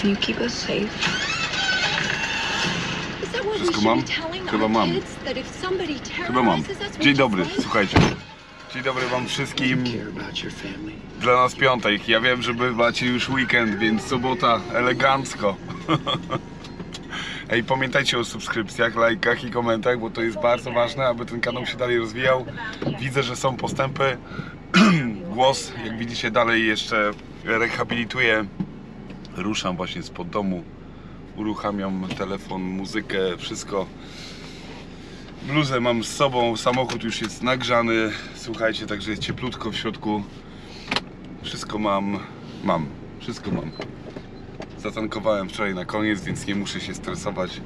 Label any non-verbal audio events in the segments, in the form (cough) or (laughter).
Can you keep us safe? Wszystko mam? Chyba mam. Chyba mam. Dzień dobry, słuchajcie. Dzień dobry wam wszystkim. Dla nas piątek. Ja wiem, że wy macie już weekend, więc sobota elegancko. (laughs) Ej, pamiętajcie o subskrypcjach, lajkach i komentarzach, bo to jest bardzo ważne, aby ten kanał się dalej rozwijał. Widzę, że są postępy. (clears throat) Głos, jak widzicie, dalej jeszcze rehabilituję. Ruszam właśnie spod domu. Uruchamiam telefon, muzykę, wszystko. Bluzę mam z sobą, samochód już jest nagrzany. Słuchajcie, także jest cieplutko w środku. Wszystko mam, mam, wszystko mam. Zatankowałem wczoraj na koniec, więc nie muszę się stresować,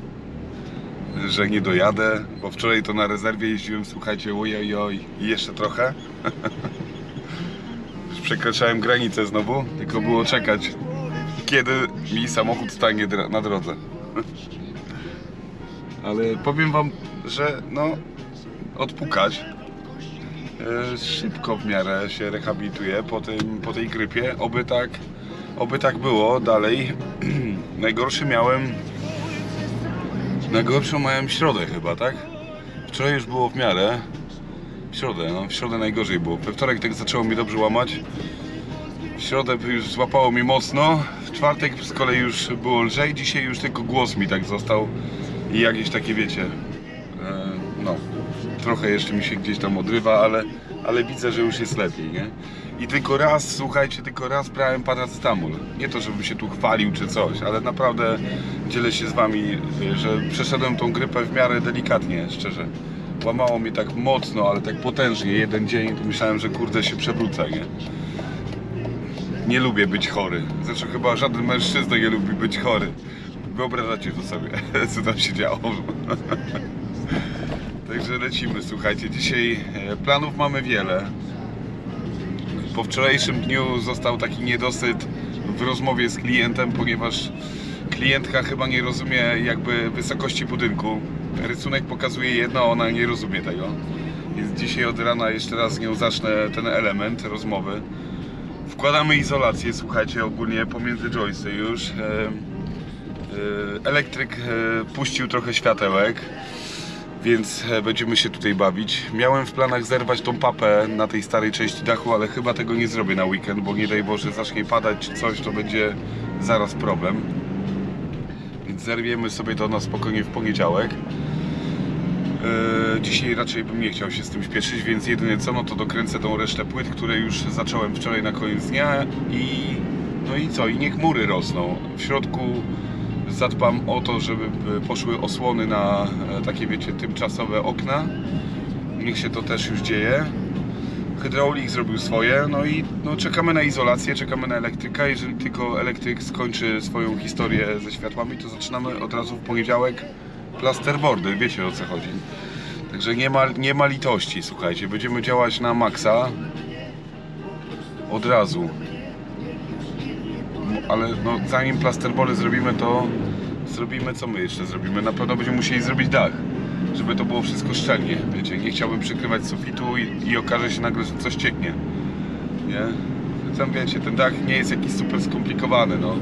że nie dojadę, bo wczoraj to na rezerwie jeździłem, słuchajcie, ojojoj i jeszcze trochę. Już (laughs) Przekraczałem granicę znowu, tylko było czekać, kiedy mi samochód stanie na drodze. Ale powiem wam, że no, odpukać e, szybko w miarę się rehabilituje po, tym, po tej grypie. Oby tak, oby tak było dalej. (clears throat) Najgorszy miałem. Najgorszą miałem środę chyba, tak? Wczoraj już było w miarę. W środę, no w środę najgorzej było. We wtorek tak zaczęło mnie dobrze łamać. W środę już złapało mnie mocno. W czwartek z kolei już było lżej. Dzisiaj już tylko głos mi tak został. I jakieś takie wiecie. E, no trochę jeszcze mi się gdzieś tam odrywa, ale, ale widzę, że już jest lepiej, nie? I tylko raz, słuchajcie, tylko raz brałem paracetamol. Nie to, żebym się tu chwalił czy coś, ale naprawdę dzielę się z wami, że przeszedłem tą grypę w miarę delikatnie, szczerze. Łamało mnie tak mocno, ale tak potężnie. Jeden dzień to myślałem, że kurde się przewrócę, nie? Nie lubię być chory. Zresztą chyba żaden mężczyzna nie lubi być chory. Wyobrażacie to sobie, (laughs) co tam się działo. (laughs) Także lecimy, słuchajcie. Dzisiaj e, planów mamy wiele. Po wczorajszym dniu został taki niedosyt w rozmowie z klientem, ponieważ klientka chyba nie rozumie jakby wysokości budynku. Rysunek pokazuje jedno, ona nie rozumie tego. Więc dzisiaj od rana jeszcze raz z nią zacznę ten element rozmowy. Wkładamy izolację, słuchajcie, ogólnie pomiędzy joysy już. E, e, Elektryk e, puścił trochę światełek więc będziemy się tutaj bawić. Miałem w planach zerwać tą papę na tej starej części dachu, ale chyba tego nie zrobię na weekend, bo nie daj Boże zacznie padać coś, to będzie zaraz problem. Więc zerwiemy sobie to na spokojnie w poniedziałek. E, Dzisiaj raczej bym nie chciał się z tym śpieszyć, więc jedyne co, no to dokręcę tą resztę płyt, które już zacząłem wczoraj na koniec dnia i no i co, i niech mury rosną. W środku zadbam o to, żeby e, poszły osłony na e, takie, wiecie, tymczasowe okna. Niech się to też już dzieje. Hydraulik zrobił swoje, no i no, czekamy na izolację, czekamy na elektryka. Jeżeli tylko elektryk skończy swoją historię ze światłami, to zaczynamy od razu w poniedziałek plasterboardy, wiecie o co chodzi. Także nie ma, nie ma litości, słuchajcie, będziemy działać na maksa od razu ale no, zanim plasterboly zrobimy, to zrobimy co my jeszcze zrobimy. Na pewno będziemy musieli zrobić dach, żeby to było wszystko szczelnie. Wiecie, nie chciałbym przykrywać sufitu i, i okaże się nagle, że coś cieknie. Nie? Tam wiecie, ten dach nie jest jakiś super skomplikowany, no.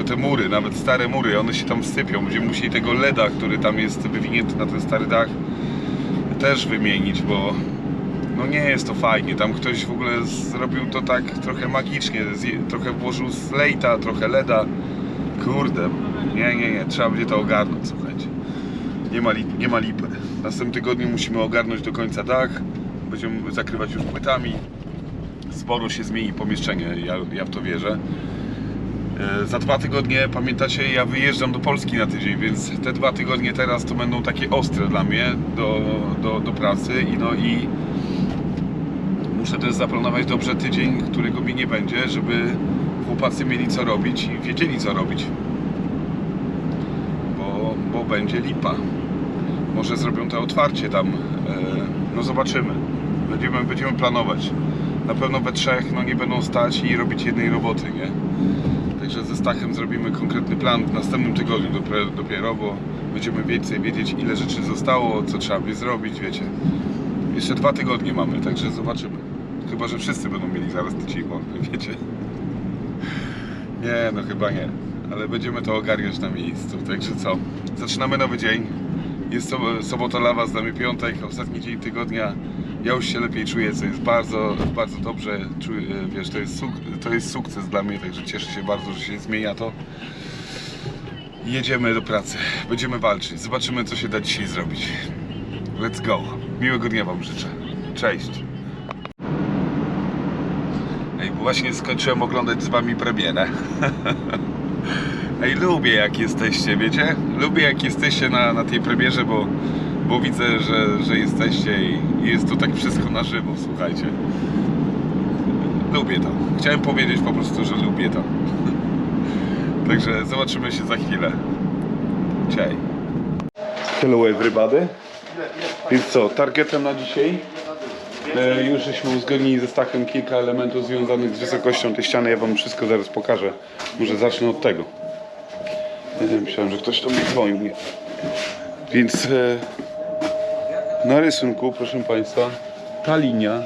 Tylko te mury, nawet stare mury, one się tam sypią. Będziemy musieli tego LEDa, który tam jest wywinięty na ten stary dach, też wymienić, bo no nie jest to fajnie. Tam ktoś w ogóle zrobił to tak trochę magicznie. Trochę włożył slejta, trochę leda. Kurde, nie, nie, nie. Trzeba będzie to ogarnąć, słuchajcie. Nie ma, li, nie ma lipy. W następnym tygodniu musimy ogarnąć do końca dach. Będziemy zakrywać już płytami. Sporo się zmieni pomieszczenie, ja, ja w to wierzę. E, Za dwa tygodnie, pamiętacie, ja wyjeżdżam do Polski na tydzień, więc te dwa tygodnie teraz to będą takie ostre dla mnie do, do, do pracy i no i muszę też zaplanować dobrze tydzień, którego mi nie będzie, żeby chłopacy mieli co robić i wiedzieli co robić. Bo, bo będzie lipa. Może zrobią to otwarcie tam. e, No zobaczymy. Będziemy, będziemy planować. Na pewno we trzech no nie będą stać i robić jednej roboty, nie? Także ze Stachem zrobimy konkretny plan w następnym tygodniu dopiero, dopiero bo będziemy więcej wiedzieć ile rzeczy zostało, co trzeba by zrobić, wiecie. Jeszcze dwa tygodnie mamy, także zobaczymy. Chyba, że wszyscy będą mieli zaraz tydzień wolny, (laughs) wiecie. Nie, no chyba nie. ale będziemy to ogarniać na miejscu. Także co? Zaczynamy nowy dzień. Jest sob- sobota dla Was, dla mnie piątek, ostatni dzień tygodnia. Ja już się lepiej czuję, co jest bardzo, bardzo dobrze. Czuję, wiesz, to jest, suk- to jest sukces dla mnie, także cieszę się bardzo, że się zmienia to. Jedziemy do pracy, będziemy walczyć, zobaczymy co się da dzisiaj zrobić. Let's go. Miłego dnia Wam życzę. Cześć. Ej, właśnie skończyłem oglądać z Wami premierę. (laughs) Ej, lubię jak jesteście, wiecie? Lubię jak jesteście na, na tej premierze, bo, bo widzę, że, że jesteście i, jest to tak wszystko na żywo, słuchajcie. Lubię to. Chciałem powiedzieć po prostu, że lubię to. (laughs) Także zobaczymy się za chwilę. Cześć. Hello everybody. Więc co, targetem na dzisiaj? E, już żeśmy uzgodnili ze Stachem kilka elementów związanych z wysokością tej ściany. Ja Wam wszystko zaraz pokażę. Może zacznę od tego. E, myślałem, że ktoś do mnie dzwonił. Nie. Więc e, na rysunku, proszę Państwa, ta linia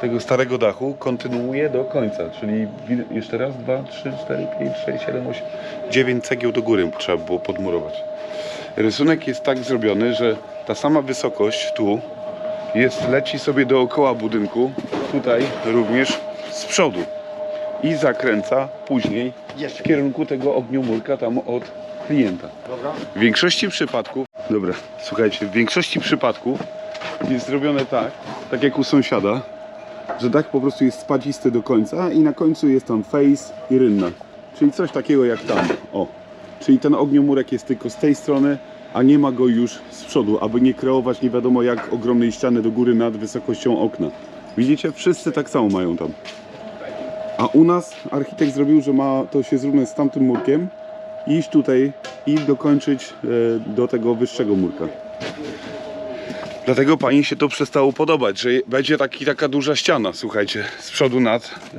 tego starego dachu kontynuuje do końca, czyli jeszcze raz, dwa, trzy, cztery, pięć, sześć, siedem, osiem, dziewięć cegieł do góry trzeba było podmurować. Rysunek jest tak zrobiony, że ta sama wysokość tu jest, leci sobie dookoła budynku, tutaj również z przodu i zakręca później w kierunku tego ogniomurka tam od klienta. W większości przypadków, dobra, słuchajcie, w większości przypadków jest zrobione tak, tak jak u sąsiada, że dach po prostu jest spacisty do końca i na końcu jest tam face i rynna. Czyli coś takiego jak tam. O. Czyli ten ogniomurek jest tylko z tej strony, a nie ma go już z przodu, aby nie kreować nie wiadomo jak ogromnej ściany do góry nad wysokością okna. Widzicie? Wszyscy tak samo mają tam. A u nas architekt zrobił, że ma to się zrównać z tamtym murkiem, iść tutaj i dokończyć e, do tego wyższego murka. Dlatego pani się to przestało podobać, że będzie taki, taka duża ściana, słuchajcie, z przodu nad, e,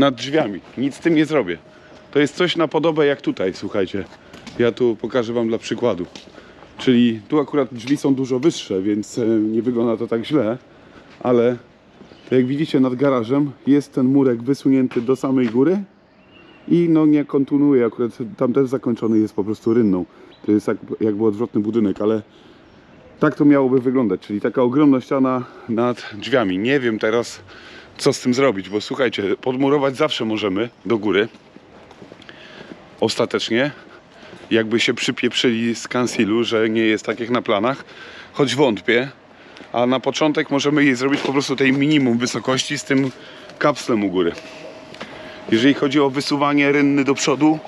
nad drzwiami. Nic z tym nie zrobię. To jest coś na podobę jak tutaj, słuchajcie. Ja tu pokażę wam dla przykładu. Czyli tu akurat drzwi są dużo wyższe, więc e, nie wygląda to tak źle, ale to jak widzicie nad garażem jest ten murek wysunięty do samej góry i no nie kontynuuje akurat, tam też zakończony jest po prostu rynną. To jest jak, jakby odwrotny budynek, ale tak to miałoby wyglądać, czyli taka ogromna ściana nad drzwiami. Nie wiem teraz, co z tym zrobić, bo słuchajcie, podmurować zawsze możemy do góry. Ostatecznie, jakby się przypieprzyli z kansilu, że nie jest tak jak na planach, choć wątpię. A na początek możemy jej zrobić po prostu tej minimum wysokości z tym kapslem u góry. Jeżeli chodzi o wysuwanie rynny do przodu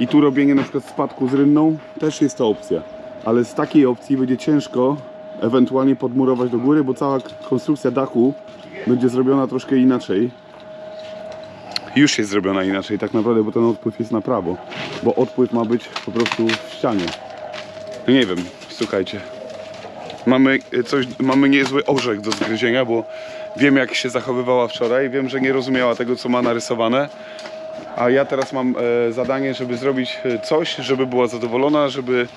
i tu robienie na przykład spadku z rynną, też jest to opcja. Ale z takiej opcji będzie ciężko ewentualnie podmurować do góry, bo cała konstrukcja dachu będzie zrobiona troszkę inaczej. Już jest zrobiona inaczej tak naprawdę, bo ten odpływ jest na prawo. Bo odpływ ma być po prostu w ścianie. No nie wiem, słuchajcie. Mamy coś, mamy niezły orzech do zgryzienia, bo wiem jak się zachowywała wczoraj, wiem, że nie rozumiała tego, co ma narysowane. A ja teraz mam e, zadanie, żeby zrobić e, coś, żeby była zadowolona, żeby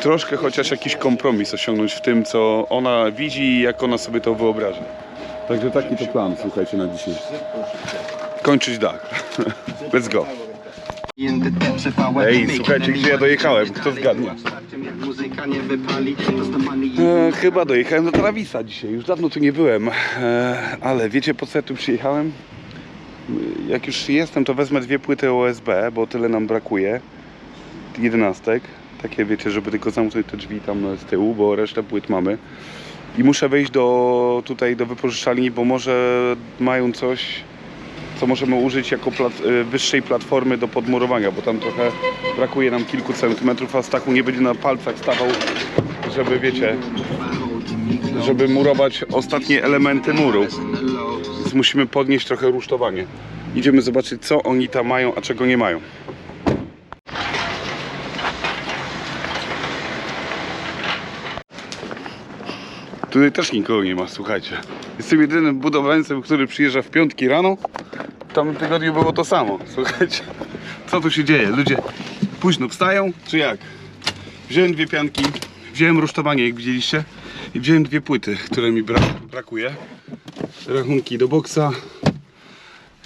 troszkę chociaż jakiś kompromis osiągnąć w tym, co ona widzi i jak ona sobie to wyobraża. Także taki to plan, słuchajcie, na dzisiaj. Kończyć dach. (laughs) Let's go. Ej, słuchajcie, gdzie ja dojechałem? Kto zgadnie? E, chyba dojechałem do Travisa dzisiaj. Już dawno tu nie byłem. E, ale wiecie po co ja tu przyjechałem? Jak już jestem, to wezmę dwie płyty OSB, bo tyle nam brakuje. Jedenastek. Takie wiecie, żeby tylko zamknąć te drzwi tam z tyłu, bo resztę płyt mamy. I muszę wejść do tutaj do wypożyczalni, bo może mają coś, co możemy użyć jako plat, y, wyższej platformy do podmurowania, bo tam trochę brakuje nam kilku centymetrów, a Stachu nie będzie na palcach stawał, żeby wiecie, żeby murować ostatnie elementy muru. Więc musimy podnieść trochę rusztowanie. Idziemy zobaczyć, co oni tam mają, a czego nie mają. Tutaj też nikogo nie ma, słuchajcie. Jestem jedynym budowlańcem, który przyjeżdża w piątki rano. W tamtym tygodniu było to samo, (laughs) słuchajcie. Co tu się dzieje? Ludzie późno wstają, czy jak? Wziąłem dwie pianki, wziąłem rusztowanie, jak widzieliście, i wziąłem dwie płyty, które mi bra brakuje. Rachunki do boksa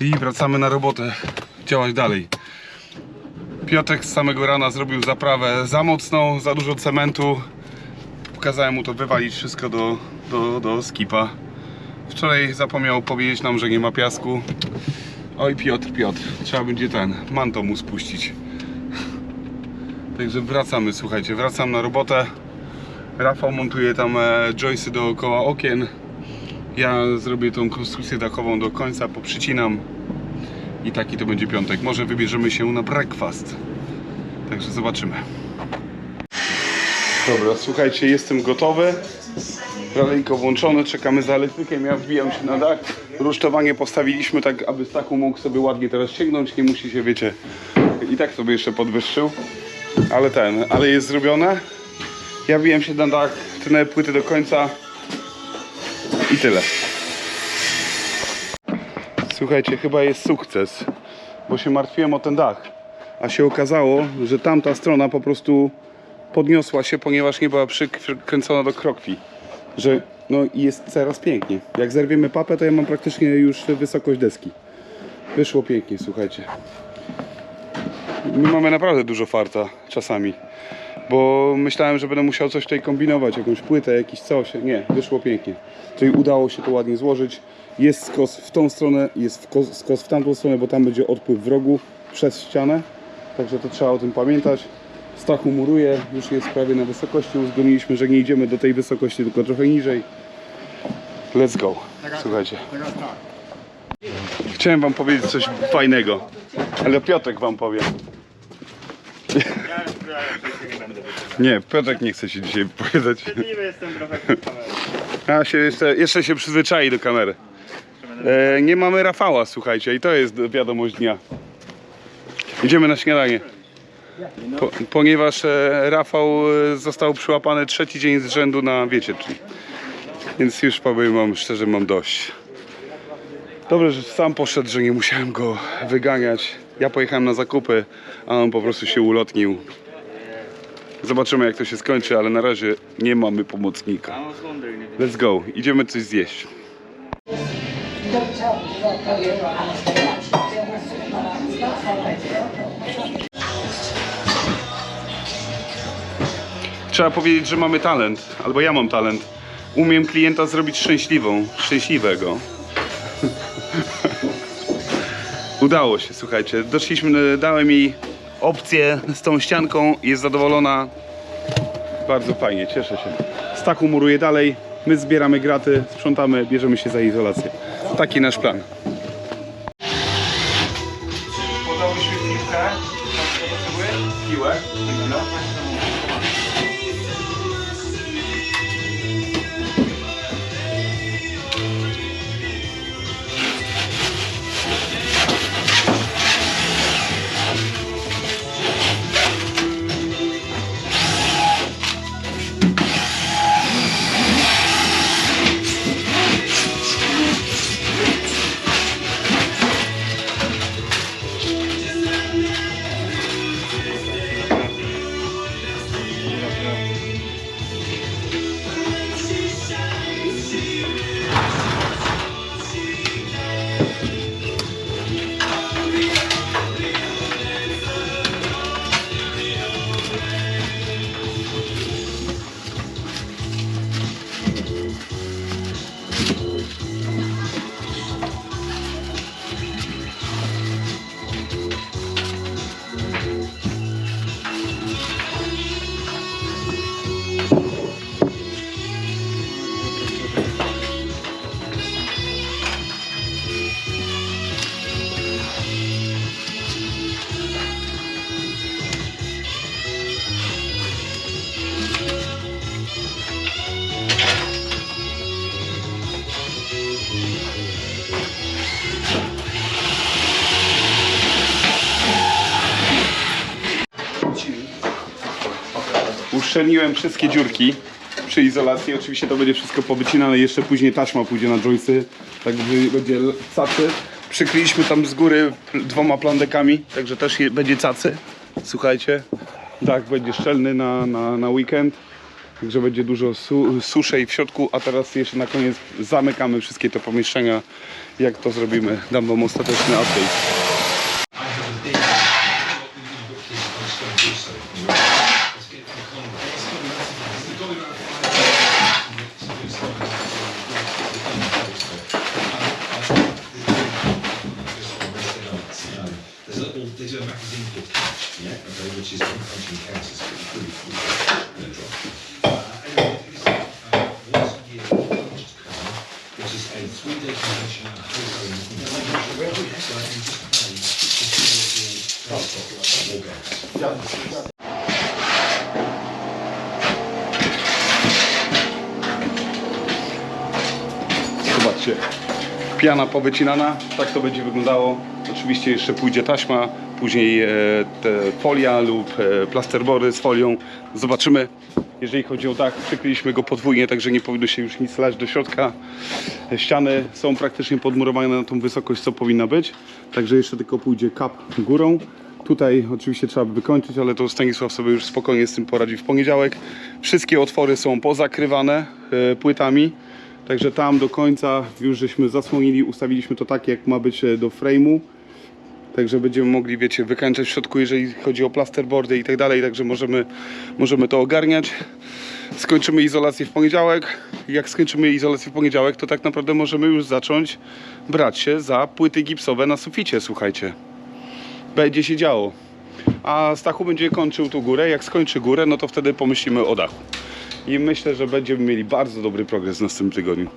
i wracamy na robotę, działać dalej. Piotrek z samego rana zrobił zaprawę za mocną, za dużo cementu. Kazałem mu to wywalić wszystko do, do, do skipa. Wczoraj zapomniał powiedzieć nam, że nie ma piasku. Oj Piotr, Piotr, trzeba będzie ten manto mu spuścić. Także wracamy, słuchajcie, wracam na robotę. Rafał montuje tam e, joysy dookoła okien. Ja zrobię tą konstrukcję dachową do końca, poprzycinam. I taki to będzie piątek. Może wybierzemy się na breakfast. Także zobaczymy. Dobra, słuchajcie, jestem gotowy. Ralejko włączone, czekamy za elektrykiem, ja wbijam się na dach. Rusztowanie postawiliśmy tak, aby Stachu mógł sobie ładnie teraz sięgnąć, nie musi się, wiecie, i tak sobie jeszcze podwyższył. Ale ten, ale jest zrobione. Ja wbijam się na dach, tnę płyty do końca i tyle. Słuchajcie, chyba jest sukces, bo się martwiłem o ten dach. A się okazało, że tamta strona po prostu podniosła się, ponieważ nie była przykręcona do krokwi. Że no i jest teraz pięknie. Jak zerwiemy papę, to ja mam praktycznie już wysokość deski. Wyszło pięknie, słuchajcie. My mamy naprawdę dużo farta czasami. Bo myślałem, że będę musiał coś tutaj kombinować, jakąś płytę, jakiś coś. Nie, wyszło pięknie. Czyli udało się to ładnie złożyć. Jest skos w tą stronę, jest skos w tamtą stronę, bo tam będzie odpływ w rogu przez ścianę. Także to trzeba o tym pamiętać. Stachu muruje, już jest prawie na wysokości. Uzgodniliśmy, że nie idziemy do tej wysokości, tylko trochę niżej. Let's go. Słuchajcie. Chciałem wam powiedzieć coś fajnego, ale Piotrek wam powie. Nie, Piotrek nie chce się dzisiaj powiedzieć. Jestem trochę. A się jeszcze, jeszcze się przyzwyczai do kamery. E, nie mamy Rafała, słuchajcie, i to jest wiadomość dnia. Idziemy na śniadanie. Po, ponieważ e, Rafał e, został przyłapany trzeci dzień z rzędu na wiecie czym. Więc już powiem wam szczerze, mam dość. Dobrze, że sam poszedł, że nie musiałem go wyganiać. Ja pojechałem na zakupy, a on po prostu się ulotnił. Zobaczymy jak to się skończy, ale na razie nie mamy pomocnika. Mam Let's go, idziemy coś zjeść. Trzeba powiedzieć, że mamy talent, albo ja mam talent. Umiem klienta zrobić szczęśliwą, szczęśliwego. (laughs) Udało się, słuchajcie. Doszliśmy, dałem jej opcję z tą ścianką, jest zadowolona. Bardzo fajnie, cieszę się. Stachu muruje dalej, my zbieramy graty, sprzątamy, bierzemy się za izolację. Taki nasz plan. Uszczelniłem wszystkie dziurki przy izolacji. Oczywiście to będzie wszystko powycinane. Jeszcze później taśma pójdzie na jointsy. Tak będzie- cacy. Przykryliśmy tam z góry dwoma plandekami, także też będzie cacy. Słuchajcie, dach będzie szczelny na, na, na weekend. Także będzie dużo su, suszej w środku, a teraz jeszcze na koniec zamykamy wszystkie te pomieszczenia. Jak to zrobimy, dam wam ostateczny update. There's a little, they do a magazine called Catch, yeah, okay, which is punching cancers, pretty cool. cool, uh, anyway, this is uh, once a year which is a three-day convention at in where we have like, you just pay to see a little war games. Zobaczcie, piana powycinana, tak to będzie wyglądało. Oczywiście jeszcze pójdzie taśma, później e, folia lub e, plasterbory z folią. Zobaczymy. Jeżeli chodzi o dach, przykryliśmy go podwójnie, także nie powinno się już nic lać do środka. Ściany są praktycznie podmurowane na tą wysokość, co powinna być. Także jeszcze tylko pójdzie kap górą. Tutaj oczywiście trzeba by wykończyć, ale to Stanisław sobie już spokojnie z tym poradzi w poniedziałek. Wszystkie otwory są pozakrywane e, płytami. Także tam do końca już żeśmy zasłonili, ustawiliśmy to tak jak ma być do frame'u. Także będziemy mogli, wiecie, wykańczać w środku, jeżeli chodzi o plasterboardy i tak dalej. Także możemy, możemy to ogarniać. Skończymy izolację w poniedziałek. Jak skończymy izolację w poniedziałek, to tak naprawdę możemy już zacząć brać się za płyty gipsowe na suficie, słuchajcie. Będzie się działo. A Stachu będzie kończył tu górę. Jak skończy górę, no to wtedy pomyślimy o dachu. I myślę, że będziemy mieli bardzo dobry progres w następnym tygodniu.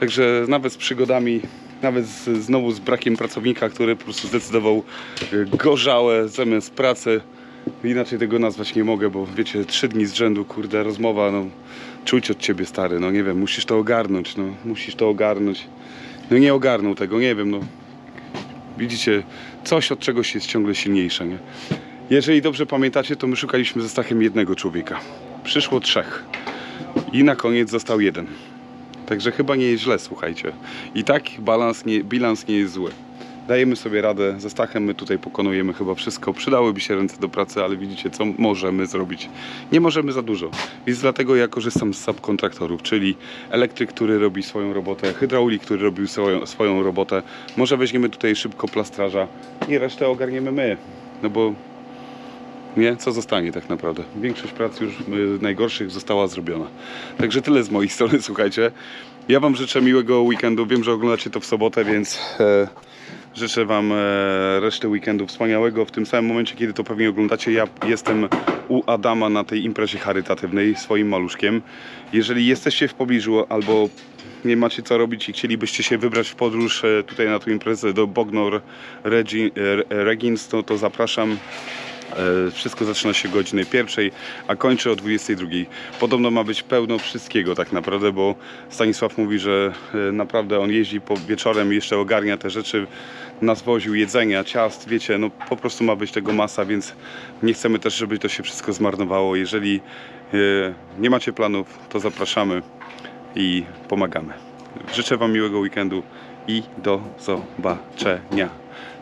Także nawet z przygodami, nawet z, znowu z brakiem pracownika, który po prostu zdecydował y, gorzałe zamiast pracy. Inaczej tego nazwać nie mogę, bo wiecie, trzy dni z rzędu, kurde, rozmowa, no czuć od ciebie stary, no nie wiem, musisz to ogarnąć, no musisz to ogarnąć. No nie ogarnął tego, nie wiem, no widzicie, coś od czegoś jest ciągle silniejsze, nie? Jeżeli dobrze pamiętacie, to my szukaliśmy ze Stachem jednego człowieka. Przyszło trzech. I na koniec został jeden. Także chyba nie jest źle, słuchajcie. I tak balans nie, bilans nie jest zły. Dajemy sobie radę, ze Stachem my tutaj pokonujemy chyba wszystko. Przydałyby się ręce do pracy, ale widzicie, co możemy zrobić. Nie możemy za dużo. Więc dlatego ja korzystam z subkontraktorów, czyli elektryk, który robi swoją robotę, hydraulik, który robił swoją, swoją robotę. Może weźmiemy tutaj szybko plastraża i resztę ogarniemy my. No bo nie? Co zostanie tak naprawdę? Większość prac już y, najgorszych została zrobiona. Także tyle z mojej (laughs) strony, słuchajcie. Ja Wam życzę miłego weekendu. Wiem, że oglądacie to w sobotę, więc e, życzę Wam e, reszty weekendu wspaniałego. W tym samym momencie, kiedy to pewnie oglądacie, ja jestem u Adama na tej imprezie charytatywnej swoim maluszkiem. Jeżeli jesteście w pobliżu albo nie macie co robić i chcielibyście się wybrać w podróż e, tutaj na tą imprezę do Bognor e, Regins, to zapraszam. E, Wszystko zaczyna się godziny pierwszej, a kończy o 22. Podobno ma być pełno wszystkiego tak naprawdę, bo Stanisław mówi, że e, naprawdę on jeździ po wieczorem jeszcze ogarnia te rzeczy, nas woził jedzenia, ciast, wiecie, no po prostu ma być tego masa, więc nie chcemy też, żeby to się wszystko zmarnowało. Jeżeli e, nie macie planów, to zapraszamy i pomagamy. Życzę Wam miłego weekendu i do zobaczenia.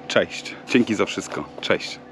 Cześć. Dzięki za wszystko. Cześć.